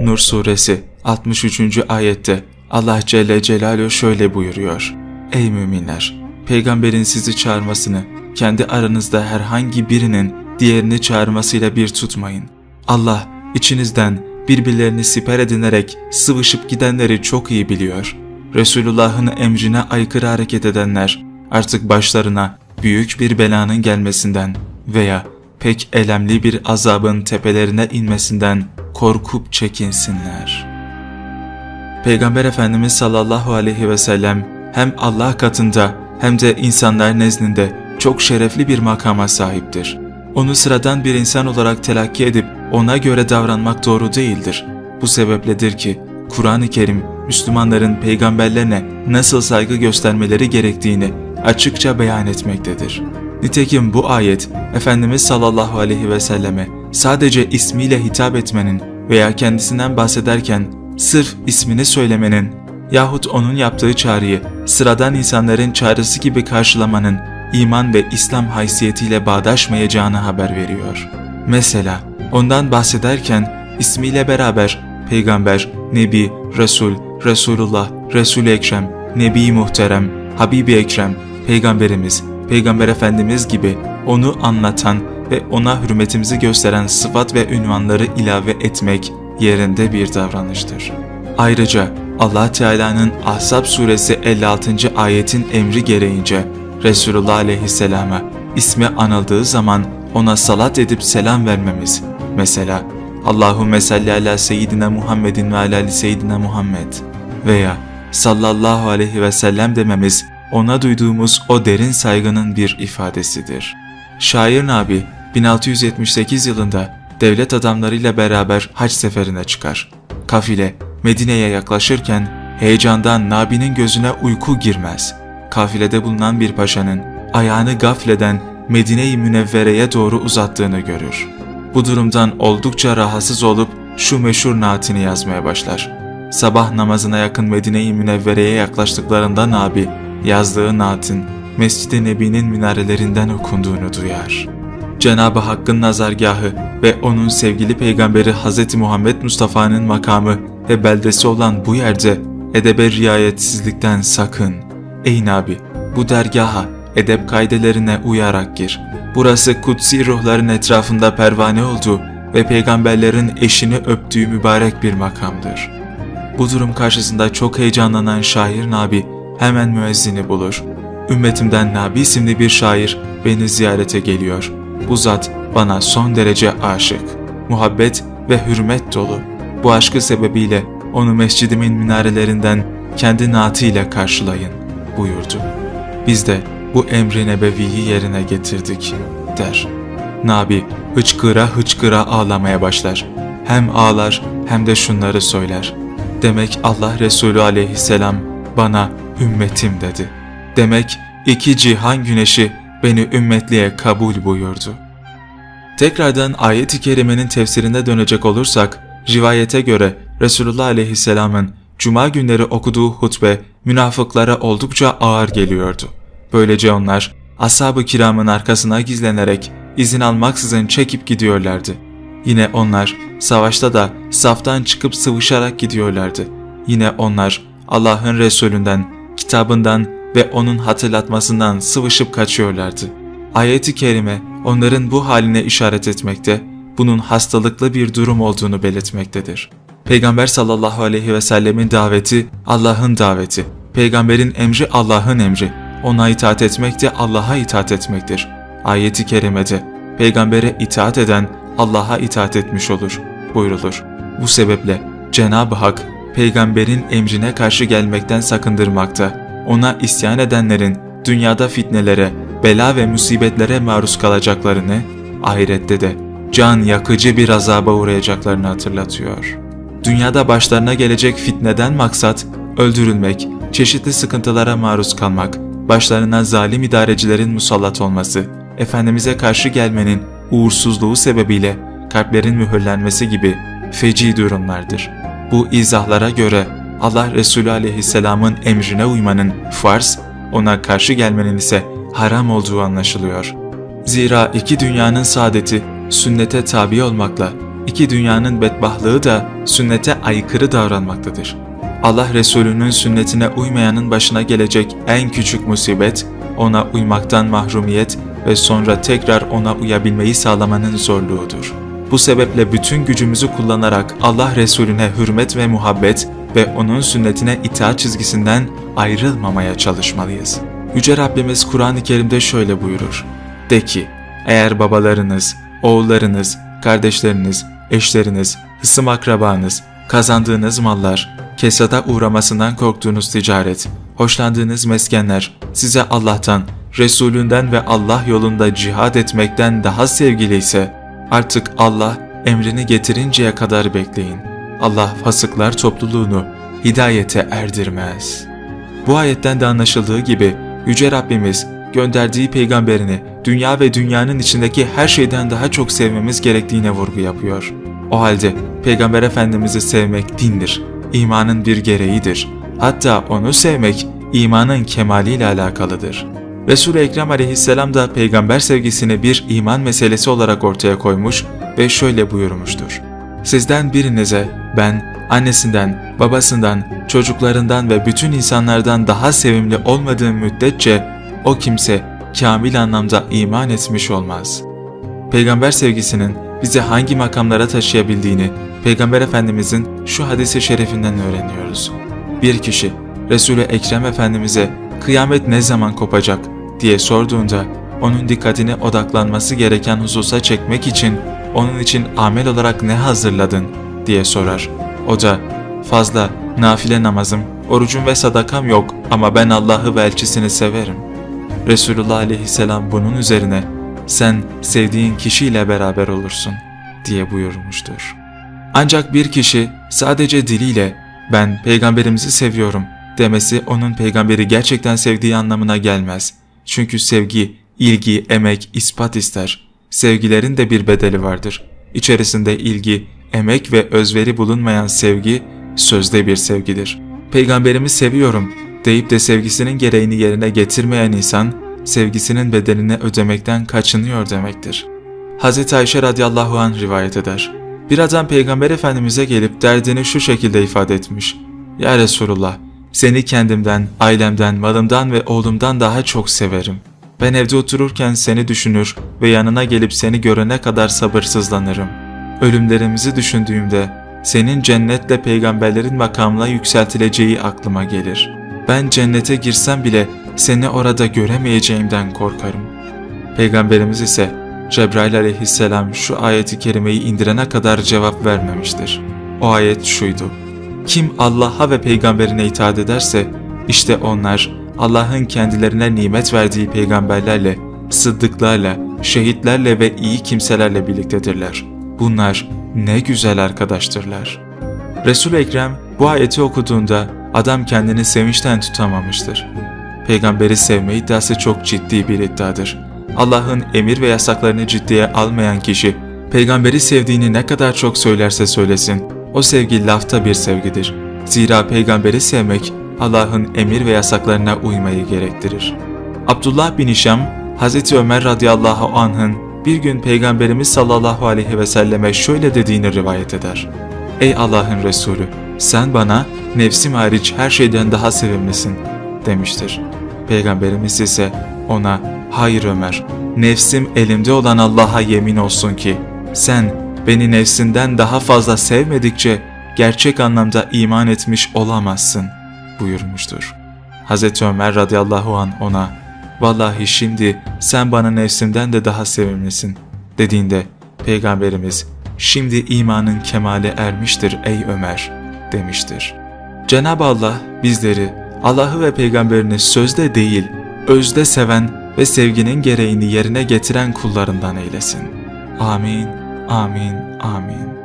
Nur suresi 63. ayette Allah Celle Celaluhu şöyle buyuruyor. Ey müminler! Peygamberin sizi çağırmasını, kendi aranızda herhangi birinin diğerini çağırmasıyla bir tutmayın. Allah içinizden birbirlerini siper edinerek sıvışıp gidenleri çok iyi biliyor. Resulullah'ın emrine aykırı hareket edenler artık başlarına büyük bir belanın gelmesinden veya pek elemli bir azabın tepelerine inmesinden korkup çekinsinler. Peygamber Efendimiz sallallahu aleyhi ve sellem hem Allah katında hem de insanlar nezdinde çok şerefli bir makama sahiptir. Onu sıradan bir insan olarak telakki edip ona göre davranmak doğru değildir. Bu sebepledir ki Kur'an-ı Kerim Müslümanların peygamberlerine nasıl saygı göstermeleri gerektiğini açıkça beyan etmektedir. Nitekim bu ayet Efendimiz sallallahu aleyhi ve selleme sadece ismiyle hitap etmenin veya kendisinden bahsederken sırf ismini söylemenin yahut onun yaptığı çağrıyı sıradan insanların çağrısı gibi karşılamanın iman ve İslam haysiyetiyle bağdaşmayacağını haber veriyor. Mesela ondan bahsederken ismiyle beraber peygamber, nebi, resul, resulullah, resul-i ekrem, nebi muhterem, habibi ekrem, peygamberimiz, peygamber efendimiz gibi onu anlatan ve ona hürmetimizi gösteren sıfat ve ünvanları ilave etmek yerinde bir davranıştır. Ayrıca Allah Teala'nın Ahzab suresi 56. ayetin emri gereğince Resulullah aleyhisselama ismi anıldığı zaman ona salat edip selam vermemiz. Mesela Allahümme salli ala seyyidina Muhammedin ve ala seyyidina Muhammed veya sallallahu aleyhi ve sellem dememiz ona duyduğumuz o derin saygının bir ifadesidir. Şair Nabi 1678 yılında devlet adamlarıyla beraber hac seferine çıkar. Kafile Medine'ye yaklaşırken heyecandan Nabi'nin gözüne uyku girmez. Kafilede bulunan bir paşanın ayağını gafleden Medine-i Münevvere'ye doğru uzattığını görür. Bu durumdan oldukça rahatsız olup şu meşhur naatini yazmaya başlar. Sabah namazına yakın Medine-i Münevvere'ye yaklaştıklarında Nabi yazdığı naatin Mescid-i Nebi'nin minarelerinden okunduğunu duyar. Cenab-ı Hakk'ın nazargahı ve onun sevgili peygamberi Hz. Muhammed Mustafa'nın makamı ve beldesi olan bu yerde edebe riayetsizlikten sakın. Ey Nabi bu dergaha edep kaidelerine uyarak gir. Burası kutsi ruhların etrafında pervane olduğu ve peygamberlerin eşini öptüğü mübarek bir makamdır. Bu durum karşısında çok heyecanlanan şair Nabi hemen müezzini bulur. Ümmetimden Nabi isimli bir şair beni ziyarete geliyor. Bu zat bana son derece aşık, muhabbet ve hürmet dolu. Bu aşkı sebebiyle onu mescidimin minarelerinden kendi naatıyla karşılayın buyurdu. Biz de bu emri nebeviyi yerine getirdik der. Nabi hıçkıra hıçkıra ağlamaya başlar. Hem ağlar hem de şunları söyler. Demek Allah Resulü aleyhisselam bana ümmetim dedi. Demek iki cihan güneşi beni ümmetliğe kabul buyurdu. Tekrardan ayet-i kerimenin tefsirine dönecek olursak, rivayete göre Resulullah aleyhisselamın cuma günleri okuduğu hutbe münafıklara oldukça ağır geliyordu. Böylece onlar ashab-ı kiramın arkasına gizlenerek izin almaksızın çekip gidiyorlardı. Yine onlar savaşta da saftan çıkıp sıvışarak gidiyorlardı. Yine onlar Allah'ın Resulünden, kitabından ve onun hatırlatmasından sıvışıp kaçıyorlardı. Ayet-i kerime onların bu haline işaret etmekte, bunun hastalıklı bir durum olduğunu belirtmektedir. Peygamber sallallahu aleyhi ve sellemin daveti Allah'ın daveti, peygamberin emri Allah'ın emri, ona itaat etmek de Allah'a itaat etmektir. Ayet-i kerimede peygambere itaat eden Allah'a itaat etmiş olur buyrulur. Bu sebeple Cenab-ı Hak peygamberin emrine karşı gelmekten sakındırmakta, ona isyan edenlerin dünyada fitnelere, bela ve musibetlere maruz kalacaklarını, ahirette de can yakıcı bir azaba uğrayacaklarını hatırlatıyor. Dünyada başlarına gelecek fitneden maksat öldürülmek, çeşitli sıkıntılara maruz kalmak, başlarına zalim idarecilerin musallat olması, Efendimiz'e karşı gelmenin uğursuzluğu sebebiyle kalplerin mühürlenmesi gibi feci durumlardır. Bu izahlara göre Allah Resulü aleyhisselamın emrine uymanın farz, ona karşı gelmenin ise haram olduğu anlaşılıyor. Zira iki dünyanın saadeti sünnete tabi olmakla, İki dünyanın bedbahtlığı da sünnete aykırı davranmaktadır. Allah Resulü'nün sünnetine uymayanın başına gelecek en küçük musibet, ona uymaktan mahrumiyet ve sonra tekrar ona uyabilmeyi sağlamanın zorluğudur. Bu sebeple bütün gücümüzü kullanarak Allah Resulüne hürmet ve muhabbet ve onun sünnetine itaat çizgisinden ayrılmamaya çalışmalıyız. Yüce Rabbimiz Kur'an-ı Kerim'de şöyle buyurur. De ki, eğer babalarınız, oğullarınız, kardeşleriniz, eşleriniz, hısım akrabanız, kazandığınız mallar, kesada uğramasından korktuğunuz ticaret, hoşlandığınız meskenler size Allah'tan, Resulünden ve Allah yolunda cihad etmekten daha sevgili ise artık Allah emrini getirinceye kadar bekleyin. Allah fasıklar topluluğunu hidayete erdirmez. Bu ayetten de anlaşıldığı gibi Yüce Rabbimiz gönderdiği peygamberini dünya ve dünyanın içindeki her şeyden daha çok sevmemiz gerektiğine vurgu yapıyor. O halde Peygamber Efendimiz'i sevmek dindir, imanın bir gereğidir. Hatta onu sevmek imanın kemaliyle alakalıdır. Resul-i Ekrem aleyhisselam da peygamber sevgisini bir iman meselesi olarak ortaya koymuş ve şöyle buyurmuştur. Sizden birinize ben annesinden, babasından, çocuklarından ve bütün insanlardan daha sevimli olmadığım müddetçe o kimse kamil anlamda iman etmiş olmaz. Peygamber sevgisinin bizi hangi makamlara taşıyabildiğini Peygamber Efendimizin şu hadisi şerefinden öğreniyoruz. Bir kişi Resul-i Ekrem Efendimiz'e kıyamet ne zaman kopacak diye sorduğunda onun dikkatini odaklanması gereken hususa çekmek için onun için amel olarak ne hazırladın diye sorar. O da fazla nafile namazım, orucum ve sadakam yok ama ben Allah'ı ve elçisini severim. Resulullah aleyhisselam bunun üzerine sen sevdiğin kişiyle beraber olursun diye buyurmuştur. Ancak bir kişi sadece diliyle ben peygamberimizi seviyorum demesi onun peygamberi gerçekten sevdiği anlamına gelmez. Çünkü sevgi, ilgi, emek, ispat ister. Sevgilerin de bir bedeli vardır. İçerisinde ilgi, emek ve özveri bulunmayan sevgi sözde bir sevgidir. Peygamberimi seviyorum deyip de sevgisinin gereğini yerine getirmeyen insan sevgisinin bedelini ödemekten kaçınıyor demektir. Hz. Ayşe radıyallahu anh rivayet eder. Bir adam Peygamber Efendimiz'e gelip derdini şu şekilde ifade etmiş. Ya Resulullah, seni kendimden, ailemden, malımdan ve oğlumdan daha çok severim. Ben evde otururken seni düşünür ve yanına gelip seni görene kadar sabırsızlanırım. Ölümlerimizi düşündüğümde senin cennetle peygamberlerin makamına yükseltileceği aklıma gelir. Ben cennete girsem bile seni orada göremeyeceğimden korkarım. Peygamberimiz ise Cebrail aleyhisselam şu ayeti kerimeyi indirene kadar cevap vermemiştir. O ayet şuydu. Kim Allah'a ve peygamberine itaat ederse işte onlar Allah'ın kendilerine nimet verdiği peygamberlerle, sıddıklarla, şehitlerle ve iyi kimselerle birliktedirler. Bunlar ne güzel arkadaştırlar. Resul Ekrem bu ayeti okuduğunda adam kendini sevinçten tutamamıştır. Peygamberi sevme iddiası çok ciddi bir iddiadır. Allah'ın emir ve yasaklarını ciddiye almayan kişi, peygamberi sevdiğini ne kadar çok söylerse söylesin, o sevgi lafta bir sevgidir. Zira peygamberi sevmek, Allah'ın emir ve yasaklarına uymayı gerektirir. Abdullah bin İşam, Hz. Ömer radıyallahu anh'ın bir gün Peygamberimiz sallallahu aleyhi ve selleme şöyle dediğini rivayet eder. Ey Allah'ın Resulü, sen bana nefsim hariç her şeyden daha sevimlisin demiştir. Peygamberimiz ise ona hayır Ömer, nefsim elimde olan Allah'a yemin olsun ki sen beni nefsinden daha fazla sevmedikçe gerçek anlamda iman etmiş olamazsın buyurmuştur. Hz. Ömer radıyallahu an ona vallahi şimdi sen bana nefsimden de daha sevimlisin dediğinde Peygamberimiz şimdi imanın kemale ermiştir ey Ömer demiştir. Cenab-ı Allah bizleri Allah'ı ve peygamberini sözde değil, özde seven ve sevginin gereğini yerine getiren kullarından eylesin. Amin, amin, amin.